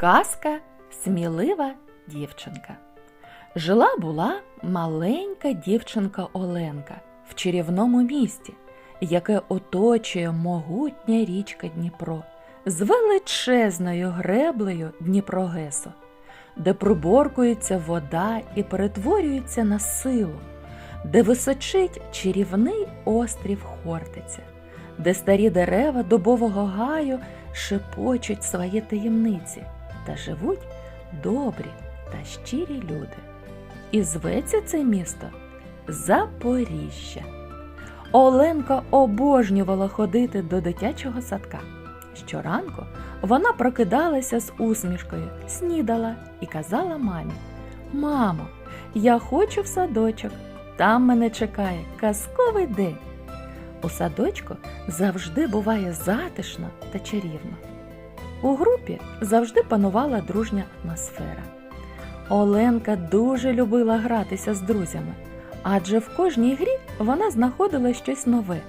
Казка смілива дівчинка. Жила була маленька дівчинка Оленка в чарівному місті, яке оточує могутня річка Дніпро з величезною греблею Дніпрогесо, де приборкується вода і перетворюється на силу, де височить чарівний острів Хортиця, де старі дерева дубового гаю шепочуть свої таємниці та живуть добрі та щирі люди. І зветься це місто Запоріжжя. Оленка обожнювала ходити до дитячого садка. Щоранку вона прокидалася з усмішкою, снідала і казала мамі: Мамо, я хочу в садочок, там мене чекає казковий день. У садочку завжди буває затишно та чарівно. У групі завжди панувала дружня атмосфера. Оленка дуже любила гратися з друзями, адже в кожній грі вона знаходила щось нове.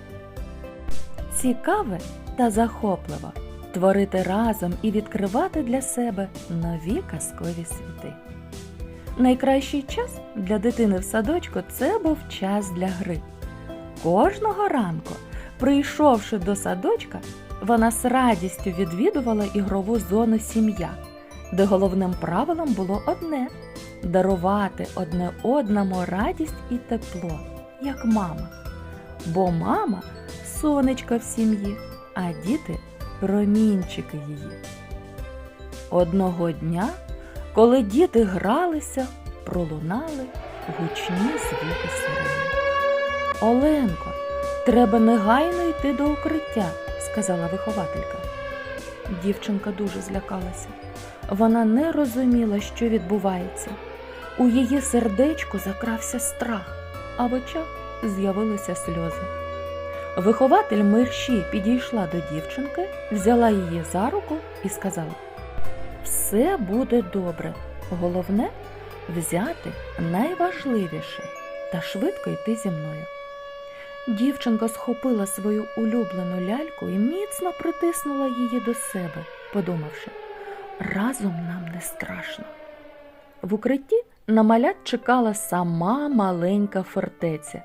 Цікаве та захопливо творити разом і відкривати для себе нові казкові світи. Найкращий час для дитини в садочку це був час для гри. Кожного ранку, прийшовши до садочка, вона з радістю відвідувала ігрову зону сім'я, де головним правилом було одне дарувати одне одному радість і тепло, як мама. Бо мама сонечко в сім'ї, а діти промінчики її. Одного дня, коли діти гралися, пролунали гучні звуки сирени. Оленко, треба негайно йти до укриття, сказала вихователька. Дівчинка дуже злякалася. Вона не розуміла, що відбувається. У її сердечку закрався страх, а в очах з'явилися сльози. Вихователь мерщій підійшла до дівчинки, взяла її за руку і сказала: Все буде добре. Головне взяти найважливіше та швидко йти зі мною. Дівчинка схопила свою улюблену ляльку і міцно притиснула її до себе, подумавши, разом нам не страшно. В укритті на малят чекала сама маленька фортеця.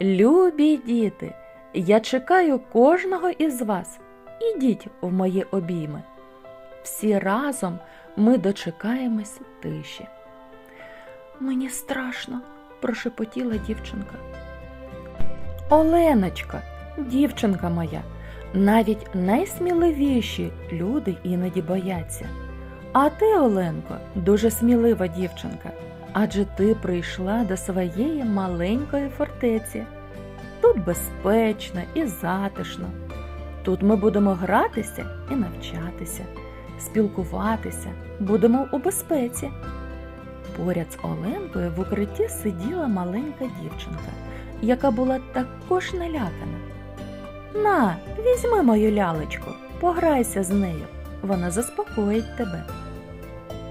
Любі діти, я чекаю кожного із вас. Ідіть в мої обійми. Всі разом ми дочекаємось тиші. Мені страшно, прошепотіла дівчинка. Оленочка, дівчинка моя, навіть найсміливіші люди іноді бояться. А ти, Оленко, дуже смілива дівчинка, адже ти прийшла до своєї маленької фортеці. Тут безпечно і затишно. Тут ми будемо гратися і навчатися, спілкуватися, будемо у безпеці. Поряд з Оленкою в укритті сиділа маленька дівчинка, яка була також налякана. На, візьми мою лялечку, пограйся з нею, вона заспокоїть тебе.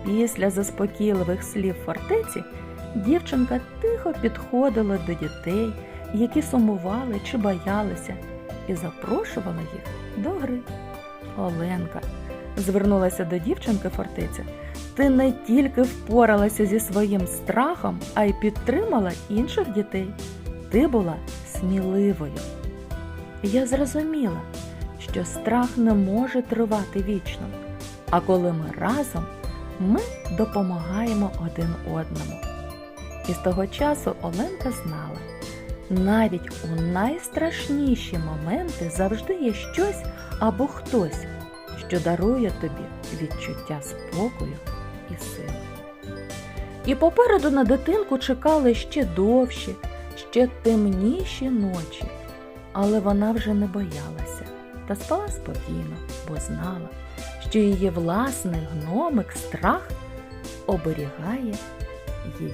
Після заспокійливих слів фортеці дівчинка тихо підходила до дітей, які сумували чи боялися, і запрошувала їх до гри. Оленка звернулася до дівчинки фортеця. Ти не тільки впоралася зі своїм страхом, а й підтримала інших дітей. Ти була сміливою. Я зрозуміла, що страх не може тривати вічно, а коли ми разом, ми допомагаємо один одному. І з того часу Оленка знала, навіть у найстрашніші моменти завжди є щось або хтось, що дарує тобі відчуття спокою і сили. І попереду на дитинку чекали ще довші, ще темніші ночі, але вона вже не боялася та спала спокійно, бо знала, що її власний гномик страх оберігає її.